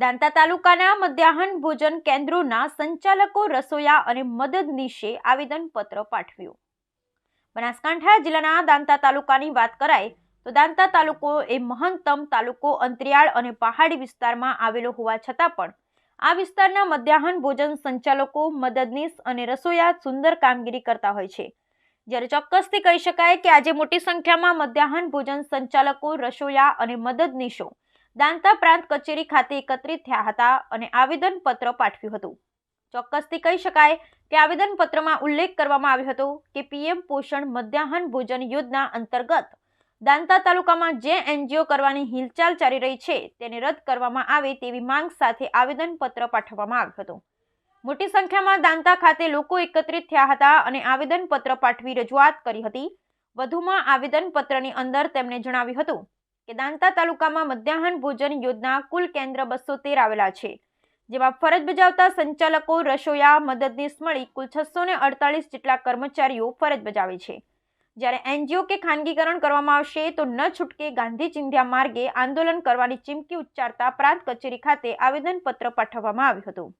દાંતા તાલુકાના મધ્યાહન ભોજન કેન્દ્રોના સંચાલકો રસોયા અને મદદનીશે આવેદનપત્ર પાઠવ્યું. બનાસકાંઠા જિલ્લાના દાંતા તાલુકાની વાત કરાય તો દાંતા તાલુકો એ મહંતમ તાલુકો અંતરિયાળ અને પહાડી વિસ્તારમાં આવેલો હોવા છતાં પણ આ વિસ્તારના મધ્યાહન ભોજન સંચાલકો, મદદનીશ અને રસોયા સુંદર કામગીરી કરતા હોય છે. જ્યારે ચોક્કસથી કહી શકાય કે આજે મોટી સંખ્યામાં મધ્યાહન ભોજન સંચાલકો, રસોયા અને મદદનીશો દાંતા પ્રાંત કચેરી ખાતે એકત્રિત થયા હતા અને આવેદનપત્ર પાઠવ્યું હતું. ચોક્કસથી કહી શકાય કે આવેદનપત્રમાં ઉલ્લેખ કરવામાં આવ્યો હતો કે પીએમ પોષણ મધ્યાહન ભોજન યોજના અંતર્ગત દાંતા તાલુકામાં જે એનજીઓ કરવાની હિલચાલ ચાલી રહી છે તેને રદ કરવામાં આવે તેવી માંગ સાથે આવેદનપત્ર પાઠવવામાં આવ્યું હતું. મોટી સંખ્યામાં દાંતા ખાતે લોકો એકત્રિત થયા હતા અને આવેદનપત્ર પાઠવી રજૂઆત કરી હતી. વધુમાં આવેદનપત્રની અંદર તેમણે જણાવ્યું હતું કે દાંતા તાલુકામાં મધ્યાહન ભોજન યોજના કુલ કેન્દ્ર બસો તેર આવેલા છે, જેમાં ફરજ બજાવતા સંચાલકો, રસોયા, મદદનીશ મળી કુલ છસો અડતાલીસ જેટલા કર્મચારીઓ ફરજ બજાવે છે. જ્યારે એનજીઓ કે ખાનગીકરણ કરવામાં આવશે તો ન છૂટકે ગાંધી ચિંધ્યા માર્ગે આંદોલન કરવાની ચીમકી ઉચ્ચારતા પ્રાંત કચેરી ખાતે આવેદનપત્ર પાઠવવામાં આવ્યું હતું.